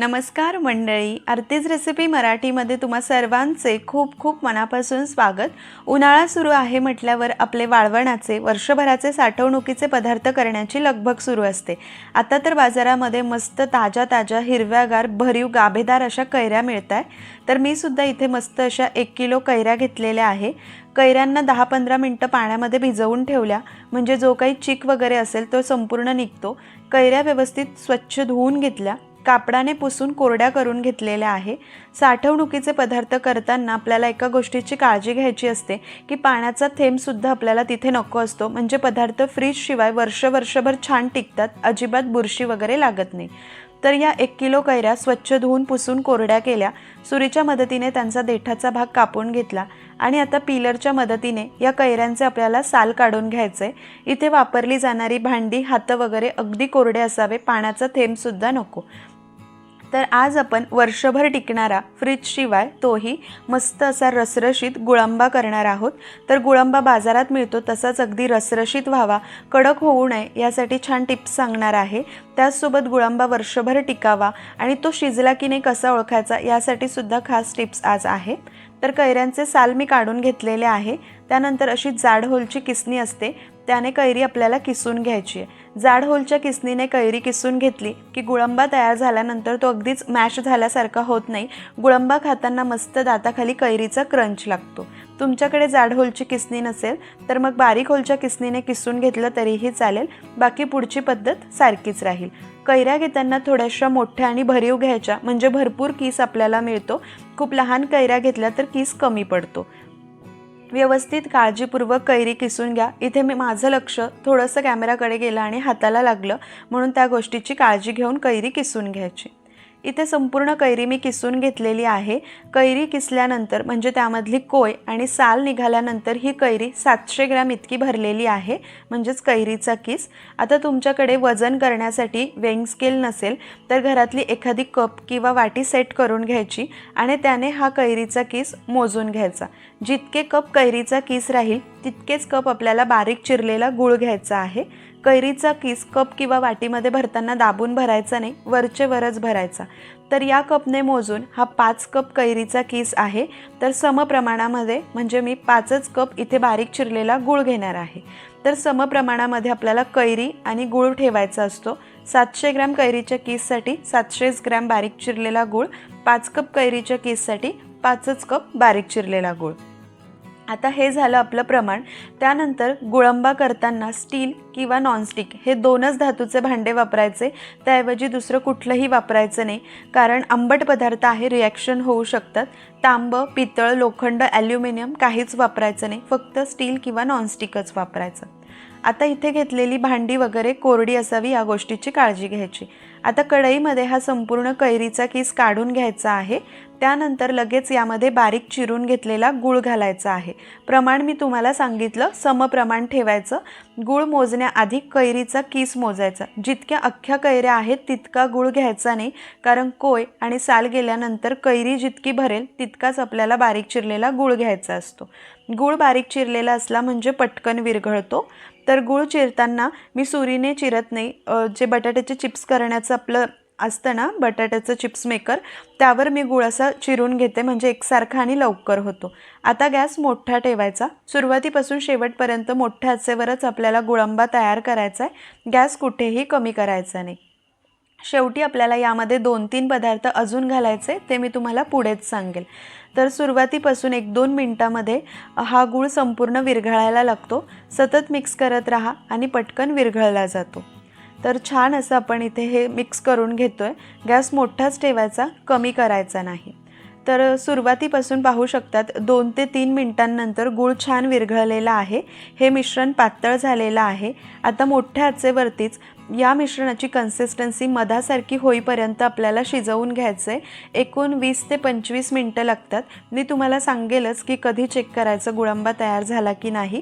नमस्कार मंडळी आरतीज रेसिपी मराठीमध्ये तुम्हा सर्वांचे खूप खूप मनापासून स्वागत. उन्हाळा सुरू आहे म्हटल्यावर आपले वाळवणाचे वर्षभराचे साठवणुकीचे पदार्थ करण्याची लगबग सुरू असते. आता तर बाजारामध्ये मस्त ताज्या ताज्या हिरव्यागार भरीव गाभेदार अशा कैऱ्या मिळत आहे तर मी सुद्धा इथे मस्त अशा एक किलो कैऱ्या घेतलेल्या आहे. कैऱ्यांना दहा पंधरा मिनटं पाण्यामध्ये भिजवून ठेवल्या. म्हणजे जो काही चिक वगैरे असेल तो संपूर्ण निघतो. कैऱ्या व्यवस्थित स्वच्छ धुवून घेतल्या. कापडाने पुसून कोरड्या करून घेतलेल्या आहे. साठवणुकीचे पदार्थ करताना आपल्याला एका गोष्टीची काळजी घ्यायची असते की पाण्याचा थेंबसुद्धा आपल्याला तिथे नको असतो. म्हणजे पदार्थ फ्रीजशिवाय वर्ष वर्षभर छान टिकतात अजिबात बुरशी वगैरे लागत नाही. तर या एक किलो कैऱ्या स्वच्छ धुवून पुसून कोरड्या केल्या. सुरीच्या मदतीने त्यांचा देठाचा भाग कापून घेतला. आणि आता पिलरच्या मदतीने या कैऱ्यांचे आपल्याला साल काढून घ्यायचे. इथे वापरली जाणारी भांडी हातं वगैरे अगदी कोरडे असावे. पाण्याचा थेंबसुद्धा नको. तर आज आपण वर्षभर टिकणारा फ्रीजशिवाय तोही मस्त असा रसरशीत गुळंबा करणार आहोत. तर गुळंबा बाजारात मिळतो तसाच अगदी रसरशीत व्हावा कडक होऊ नये यासाठी छान टिप्स सांगणार आहे. त्याचसोबत गुळंबा वर्षभर टिकावा आणि तो शिजला की नाही कसा ओळखायचा यासाठी सुद्धा खास टिप्स आज आहे. तर कैऱ्यांचे साल मी काढून घेतलेले आहे. त्यानंतर अशी जाड होलची किसणी असते त्याने कैरी आपल्याला किसून घ्यायची आहे. जाड होलच्या किसनीने कैरी किसून घेतली की गुळंबा तयार झाल्यानंतर तो अगदीच मॅश झाल्यासारखा होत नाही. गुळंबा खाताना मस्त दाताखाली कैरीचा क्रंच लागतो. तुमच्याकडे जाड होलची किसनी नसेल तर मग बारीक होलच्या किसनीने किसून घेतलं तरीही चालेल. बाकी पुढची पद्धत सारखीच राहील. कैऱ्या घेताना थोड्याशा मोठ्या आणि भरीव घ्यायच्या म्हणजे भरपूर किस आपल्याला मिळतो. खूप लहान कैऱ्या घेतल्या तर किस कमी पडतो. व्यवस्थित काळजीपूर्वक कैरी किसून घ्या. इथे मी माझं लक्ष थोडंसं कॅमेराकडे गेलं आणि हाताला लागलं. म्हणून त्या गोष्टीची काळजी घेऊन कैरी किसून घ्यायची. इथे संपूर्ण कैरी मी किसून घेतलेली आहे. कैरी किसल्यानंतर म्हणजे त्यामधली कोय आणि साल निघाल्यानंतर ही कैरी सातशे ग्रॅम इतकी भरलेली आहे म्हणजेच कैरीचा किस. आता तुमच्याकडे वजन करण्यासाठी वेंग स्केल नसेल तर घरातली एखादी कप किंवा वाटी सेट करून घ्यायची आणि त्याने हा कैरीचा किस मोजून घ्यायचा. जितके कप कैरीचा किस राहील तितकेच कप आपल्याला बारीक चिरलेला गूळ घ्यायचा आहे. कैरीचा किस कप किंवा वाटीमध्ये भरताना दाबून भरायचा नाही वरचे वरच भरायचा. तर या कपने मोजून हा पाच कप कैरीचा किस आहे. तर समप्रमाणामध्ये म्हणजे मी पाचच कप इथे बारीक चिरलेला गूळ घेणार आहे. तर समप्रमाणामध्ये आपल्याला कैरी आणि गूळ ठेवायचा असतो. सातशे ग्रॅम कैरीच्या किससाठी सातशेच ग्रॅम बारीक चिरलेला गूळ पाच कप कैरीच्या किससाठी पाचच कप बारीक चिरलेला गूळ. आता हे झालं आपलं प्रमाण. त्यानंतर गुळंबा करताना स्टील किंवा नॉनस्टिक हे दोनच धातूचे भांडे वापरायचे. त्याऐवजी दुसरं कुठलंही वापरायचं नाही. कारण आंबट पदार्थ आहे रिॲक्शन होऊ शकतात. तांब पितळ लोखंड ॲल्युमिनियम काहीच वापरायचं नाही. फक्त स्टील किंवा नॉनस्टिकच वापरायचं. आता इथे घेतलेली भांडी वगैरे कोरडी असावी या गोष्टीची काळजी घ्यायची. आता कढईमध्ये हा संपूर्ण कैरीचा किस काढून घ्यायचा आहे. त्यानंतर लगेच यामध्ये बारीक चिरून घेतलेला गूळ घालायचा आहे. प्रमाण मी तुम्हाला सांगितलं समप्रमाण ठेवायचं. गूळ मोजण्याआधी कैरीचा किस मोजायचा. जितक्या अख्ख्या कैऱ्या आहेत तितका गूळ घ्यायचा नाही कारण कोय आणि साल गेल्यानंतर कैरी जितकी भरेल तितकाच आपल्याला बारीक चिरलेला गूळ घ्यायचा असतो. गूळ बारीक चिरलेला असला म्हणजे पटकन विरघळतो. तर गूळ चिरताना मी सुरीने चिरत नाही. जे बटाट्याचे चिप्स करण्याचं आपलं असतं ना बटाट्याचं चिप्स मेकर त्यावर मी गुळ असा चिरून घेते म्हणजे एकसारखा आणि लवकर होतो. आता गॅस मोठा ठेवायचा. सुरुवातीपासून शेवटपर्यंत मोठ्या आचेवरच आपल्याला गुळंबा तयार करायचा आहे. गॅस कुठेही कमी करायचा नाही. शेवटी आपल्याला यामध्ये दोन तीन पदार्थ अजून घालायचे ते मी तुम्हाला पुढेच सांगेल. तर सुरुवातीपासून एक दोन मिनटामध्ये हा गूळ संपूर्ण विरघळायला लागतो. सतत मिक्स करत राहा आणि पटकन विरघळला जातो. तर छान असं आपण इथे हे मिक्स करून घेतो आहे गॅस मोठाच ठेवायचा कमी करायचा नाही. तर सुरुवातीपासून पाहू शकतात दोन ते तीन मिनटांनंतर गूळ छान विरघळलेला आहे. हे मिश्रण पातळ झालेलं आहे. आता मोठ्या आचेवरतीच या मिश्रणाची कन्सिस्टन्सी मधासारखी होईपर्यंत आपल्याला शिजवून घ्यायचं आहे एकूण वीस ते पंचवीस मिनटं लागतात. मी तुम्हाला सांगेलच की कधी चेक करायचं गुळंबा तयार झाला की नाही.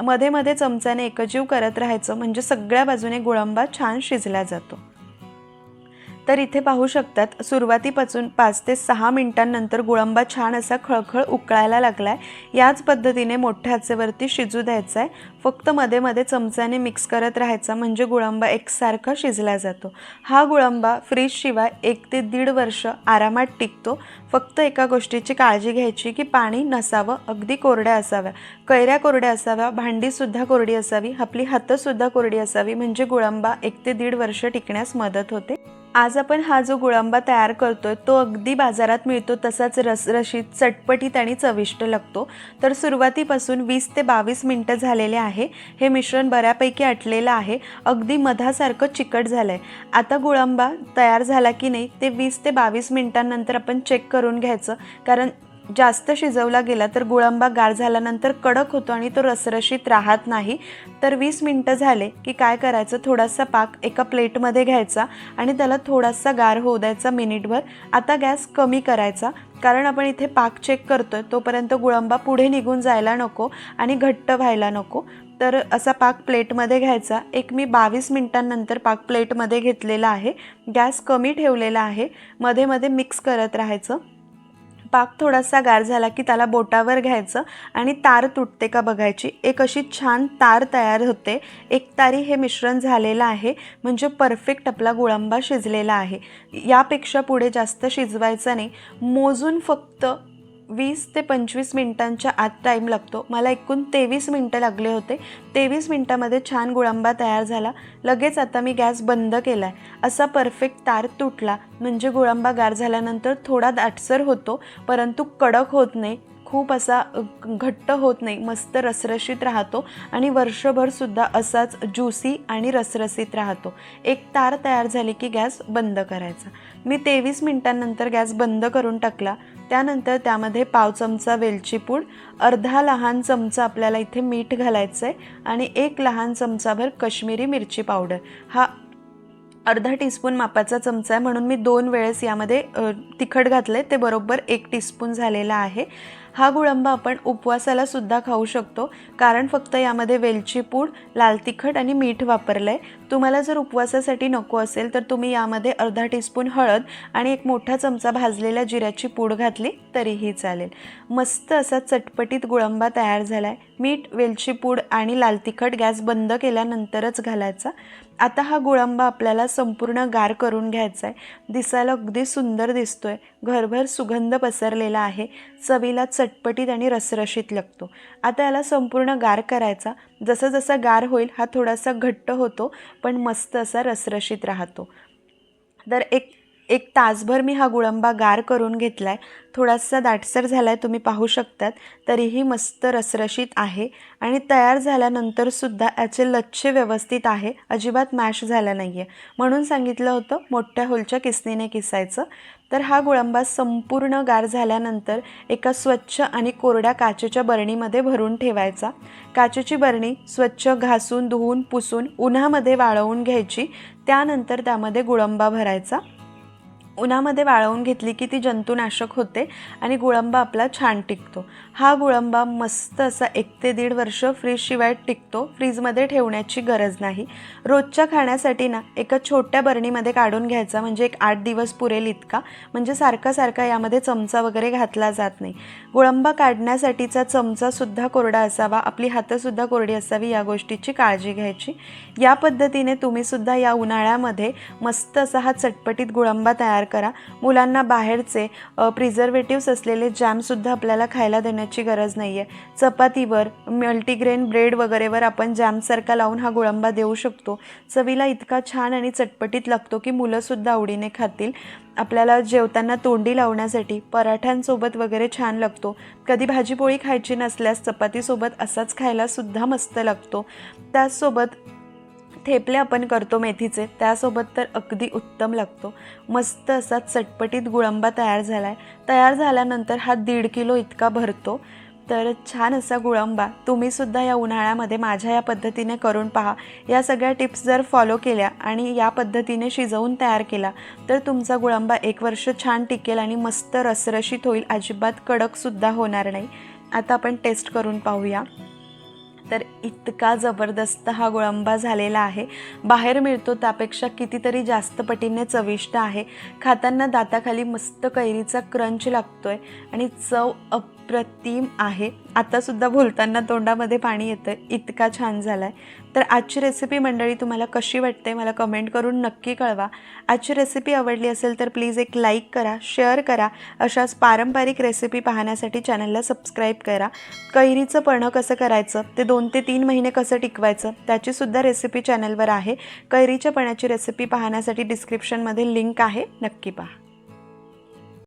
मध्ये मध्ये चमच्याने एकजीव करत राहायचं म्हणजे सगळ्या बाजूने गुळंबा छान शिजला जातो. तर इथे पाहू शकतात सुरुवातीपासून पाच ते सहा मिनिटांनंतर गुळंबा छान असा खळखळ उकळायला लागला आहे याच पद्धतीने मोठ्या आचेवरती शिजू द्यायचा आहे फक्त मध्ये मध्ये चमच्याने मिक्स करत राहायचा म्हणजे गुळंबा एकसारखा शिजला जातो. हा गुळंबा फ्रीजशिवाय एक ते दीड वर्ष आरामात टिकतो. फक्त एका गोष्टीची काळजी घ्यायची की पाणी नसावं अगदी कोरड्या असाव्या. कैऱ्या कोरड्या असाव्या भांडीसुद्धा कोरडी असावी आपली हातंसुद्धा कोरडी असावी म्हणजे गुळंबा एक ते दीड वर्ष टिकण्यास मदत होते. आज आपण हा जो गुळंबा तयार करतोय तो अगदी बाजारात मिळतो तसाच रसरशीत चटपटीत आणि चविष्ट लागतो. तर सुरुवातीपासून वीस ते बावीस मिनटं झालेले आहे. हे मिश्रण बऱ्यापैकी आटलेलं आहे. अगदी मधासारखं चिकट झालं आहे आता गुळंबा तयार झाला की नाही ते वीस ते बावीस मिनटांनंतर आपण चेक करून घ्यायचं. कारण जास्त शिजवला गेला तर गुळंबा गार झाल्यानंतर कडक होतो आणि तो रसरशीत राहत नाही. तर वीस मिनटं झाले की काय करायचं? थोडासा पाक एका प्लेटमध्ये घ्यायचा आणि त्याला थोडासा गार होऊ द्यायचा मिनिटभर. आता गॅस कमी करायचा कारण आपण इथे पाक चेक करतो आहे तोपर्यंत गुळंबा पुढे निघून जायला नको आणि घट्ट व्हायला नको. तर असा पाक प्लेटमध्ये घ्यायचा. एक मी बावीस मिनटांनंतर पाक प्लेटमध्ये घेतलेला आहे. गॅस कमी ठेवलेला आहे. मध्ये मध्ये मिक्स करत राहायचं. पाक थोडासा गार झाला की त्याला बोटावर घ्यायचं आणि तार तुटते का बघायची. एक अशी छान तार तयार होते. एक तारी हे मिश्रण झालेलं आहे. म्हणजे परफेक्ट आपला गुळंबा शिजलेला आहे. यापेक्षा पुढे जास्त शिजवायचं नाही. मोजून फक्त वीस ते पंचवीस मिनटांच्या आत टाईम लागतो. मला एकूण तेवीस मिनटं लागले होते. तेवीस मिनटामध्ये छान गुळंबा तयार झाला. लगेच आता मी गॅस बंद केला आहे असा परफेक्ट तार तुटला. म्हणजे गुळांबा गार झाल्यानंतर थोडा दाटसर होतो परंतु कडक होत नाही. खूप असा घट्ट होत नाही. मस्त रसरशीत राहतो आणि वर्षभरसुद्धा असाच ज्युसी आणि रसरसीत राहतो. एक तार तयार झाली की गॅस बंद करायचा. मी तेवीस मिनटांनंतर गॅस बंद करून टाकला. त्यानंतर त्यामध्ये पाव चमचा वेलची पूड अर्धा लहान चमचा आपल्याला इथे मीठ घालायचं आहे आणि एक लहान चमचाभर कश्मीरी मिरची पावडर. हा अर्धा टीस्पून मापाचा चमचा आहे म्हणून मी दोन वेळेस यामध्ये तिखट घातलं आहे ते बरोबर एक टीस्पून झालेला आहे. हा गुळंबा आपण उपवासाला सुद्धा खाऊ शकतो. कारण फक्त यामध्ये वेलची पूड लाल तिखट आणि मीठ वापरलं आहे तुम्हाला जर उपवासासाठी नको असेल तर तुम्ही यामध्ये अर्धा टीस्पून हळद आणि एक मोठा चमचा भाजलेल्या जिऱ्याची पूड घातली तरीही चालेल. मस्त असा चटपटीत गुळंबा तयार झाला आहे मीठ वेलची पूड आणि लाल तिखट गॅस बंद केल्यानंतरच घालायचा. आता हा गुळंबा आपल्याला संपूर्ण गार करून घ्यायचा आहे दिसायला अगदी सुंदर दिसतोय. घरभर सुगंध पसरलेला आहे. चवीला चटपटीत आणि रसरशीत लागतो. आता याला संपूर्ण गार करायचा. जसं जसा गार होईल हा थोडासा घट्ट होतो पण मस्त असा रसरशीत राहतो. तर एक एक तासभर मी हा गुळंबा गार करून घेतला आहे थोडासा दाटसर झाला आहे तुम्ही पाहू शकतात. तरीही मस्त रसरशीत आहे. आणि तयार झाल्यानंतरसुद्धा याचे लच्छे व्यवस्थित आहे. अजिबात मॅश झाला नाही आहे म्हणून सांगितलं होतं मोठ्या होलच्या किसनीने किसायचं. तर हा गुळंबा संपूर्ण गार झाल्यानंतर एका स्वच्छ आणि कोरड्या काचेच्या बरणीमध्ये भरून ठेवायचा. काचेची बरणी स्वच्छ घासून धुवून पुसून उन्हामध्ये वाळवून घ्यायची. त्यानंतर त्यामध्ये गुळंबा भरायचा. उन्हामध्ये वाळवून घेतली की ती जंतुनाशक होते आणि गुळंबा आपला छान टिकतो. हा गुळंबा मस्त असा एक ते दीड वर्ष फ्रीजशिवाय टिकतो फ्रीजमध्ये ठेवण्याची गरज नाही. रोजच्या खाण्यासाठी ना एका छोट्या बरणीमध्ये काढून घ्यायचा म्हणजे एक आठ दिवस पुरेल इतका म्हणजे सारखा सारखा यामध्ये चमचा वगैरे घातला जात नाही. गुळंबा काढण्यासाठीचा चमचासुद्धा कोरडा असावा आपली हातंसुद्धा कोरडी असावी या गोष्टीची काळजी घ्यायची. या पद्धतीने तुम्हीसुद्धा या उन्हाळ्यामध्ये मस्त असा हा चटपटीत गुळंबा तयार करा. मुलांना बाहेरचे प्रिझर्वेटिव्स असलेले जॅमसुद्धा आपल्याला खायला देण्याची गरज नाही आहे चपातीवर मल्टीग्रेन ब्रेड वगैरेवर आपण जॅमसारखा लावून हा गुळंबा देऊ शकतो. चवीला इतका छान आणि चटपटीत लागतो की मुलंसुद्धा आवडीने खातील. आपल्याला जेवताना तोंडी लावण्यासाठी पराठ्यांसोबत वगैरे छान लागतो. कधी भाजीपोळी खायची नसल्यास चपातीसोबत असाच खायला सुद्धा मस्त लागतो. त्याचसोबत थेपले आपण करतो मेथीचे त्यासोबत तर अगदी उत्तम लागतो. मस्त असा चटपटीत गुळंबा तयार झाला आहे तयार झाल्यानंतर हा दीड किलो इतका भरतो. तर छान असा गुळंबा तुम्हीसुद्धा या उन्हाळ्यामध्ये माझ्या या पद्धतीने करून पहा. या सगळ्या टिप्स जर फॉलो केल्या आणि या पद्धतीने शिजवून तयार केला तर तुमचा गुळंबा एक वर्ष छान टिकेल आणि मस्त रसरशीत होईल. अजिबात कडकसुद्धा होणार नाही. आता आपण टेस्ट करून पाहूया. तर इतका जबरदस्त हा गुळंबा झालेला आहे. बाहेर मिळतो त्यापेक्षा कितीतरी जास्त पटीने चविष्ट आहे. खाताना दाताखाली मस्त कैरीचा क्रंच लागतोय आणि चव अप्रतिम आहे. आतासुद्धा बोलताना तोंडामध्ये पाणी येतं इतका छान झाला आहे तर आजची रेसिपी मंडळी तुम्हाला कशी वाटते मला कमेंट करून नक्की कळवा. आजची रेसिपी आवडली असेल तर प्लीज एक लाईक करा शेअर करा. अशाच पारंपरिक रेसिपी पाहण्यासाठी चॅनलला सबस्क्राईब करा. कैरीचं पणं कसं करायचं ते दोन ते तीन महिने कसं टिकवायचं त्याचीसुद्धा रेसिपी चॅनलवर आहे. कैरीच्या पण्याची रेसिपी पाहण्यासाठी डिस्क्रिप्शनमध्ये लिंक आहे. नक्की पहा.